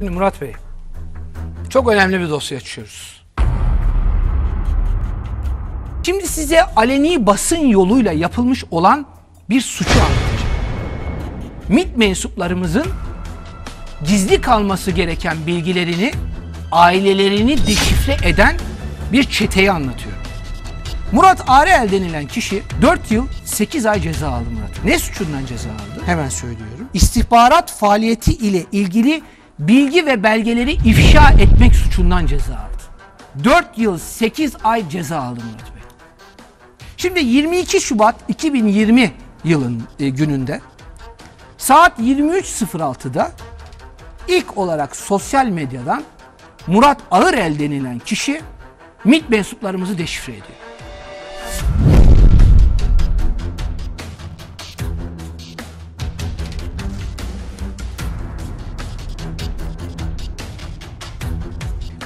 Şimdi Murat Bey, çok önemli bir dosya açıyoruz. Şimdi size aleni basın yoluyla yapılmış olan bir suçu anlatacağım. MİT mensuplarımızın gizli kalması gereken bilgilerini, ailelerini deşifre eden bir çeteyi anlatıyorum. Murat Arel denilen kişi 4 yıl 8 ay ceza aldı Murat. Ne suçundan ceza aldı? Hemen söylüyorum. İstihbarat faaliyeti ile ilgili bilgi ve belgeleri ifşa etmek suçundan ceza aldı. 4 yıl 8 ay ceza aldı Murat Bey. Şimdi 22 Şubat 2020 yılın e, gününde saat 23.06'da ilk olarak sosyal medyadan Murat Ağırel denilen kişi MİT mensuplarımızı deşifre ediyor.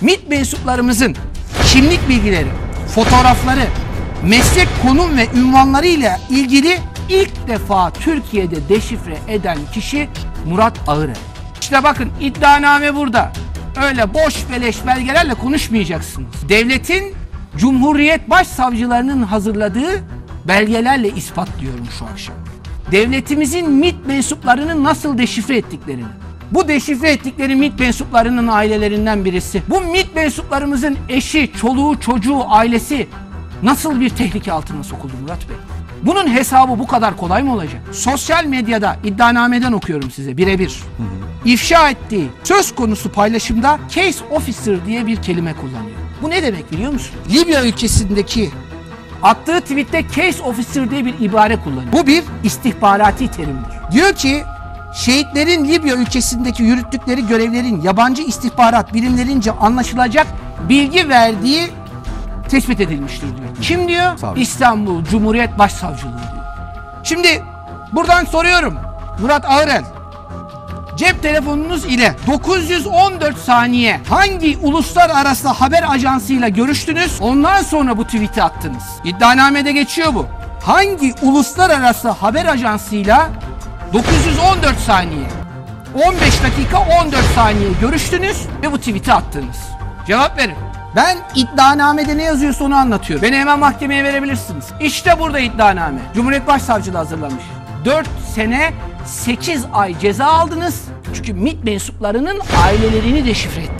MİT mensuplarımızın kimlik bilgileri, fotoğrafları, meslek konum ve ünvanları ile ilgili ilk defa Türkiye'de deşifre eden kişi Murat Ağırel. İşte bakın iddianame burada. Öyle boş beleş belgelerle konuşmayacaksınız. Devletin Cumhuriyet Başsavcılarının hazırladığı belgelerle ispatlıyorum şu akşam. Devletimizin MİT mensuplarını nasıl deşifre ettiklerini. Bu deşifre ettikleri MİT mensuplarının ailelerinden birisi. Bu MİT mensuplarımızın eşi, çoluğu, çocuğu, ailesi nasıl bir tehlike altına sokuldu Murat Bey? Bunun hesabı bu kadar kolay mı olacak? Sosyal medyada iddianameden okuyorum size birebir. İfşa ettiği söz konusu paylaşımda case officer diye bir kelime kullanıyor. Bu ne demek biliyor musun? Libya ülkesindeki attığı tweette case officer diye bir ibare kullanıyor. Bu bir istihbarati terimdir. Diyor ki şehitlerin Libya ülkesindeki yürüttükleri görevlerin yabancı istihbarat birimlerince anlaşılacak bilgi verdiği tespit edilmiştir diyor. Kim diyor? Savcı. İstanbul Cumhuriyet Başsavcılığı diyor. Şimdi buradan soruyorum. Murat Ağırel. Cep telefonunuz ile 914 saniye hangi uluslararası haber ajansıyla görüştünüz? Ondan sonra bu tweet'i attınız. İddianamede geçiyor bu. Hangi uluslararası haber ajansıyla 914 saniye 15 dakika 14 saniye görüştünüz ve bu tweet'i attınız. Cevap verin. Ben iddianamede ne yazıyorsa onu anlatıyorum. Beni hemen mahkemeye verebilirsiniz. İşte burada iddianame. Cumhuriyet Başsavcılığı hazırlamış. 4 sene 8 ay ceza aldınız. Çünkü MİT mensuplarının ailelerini deşifre ettiniz.